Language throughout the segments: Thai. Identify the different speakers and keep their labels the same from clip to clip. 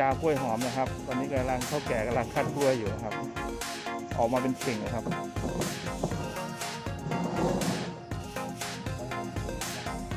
Speaker 1: ยากล้วยหอมนะครับ ตอนนี้กำลังเข้าแก่กำลังคัดกล้วยอยู่ครับ ออกมาเป็นเข่งนะครับ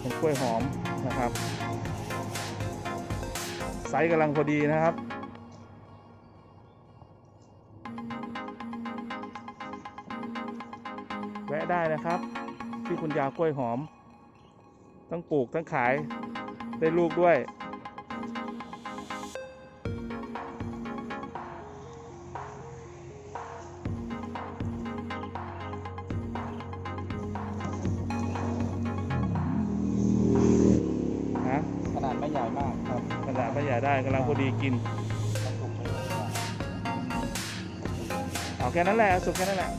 Speaker 1: เป็นกล้วยหอมนะครับ ไซส์กำลังพอดีนะครับแวะได้นะครับ ที่คุณยากล้วยหอม ทั้งปลูกทั้งขายได้ลูกด้วย
Speaker 2: ญ่มากครับ
Speaker 1: ขนาดไม่ใหญ่ได้กำลังพอดีกิน
Speaker 2: เอา
Speaker 1: แค่นั้นแหละสุกแค่นั้นแหละ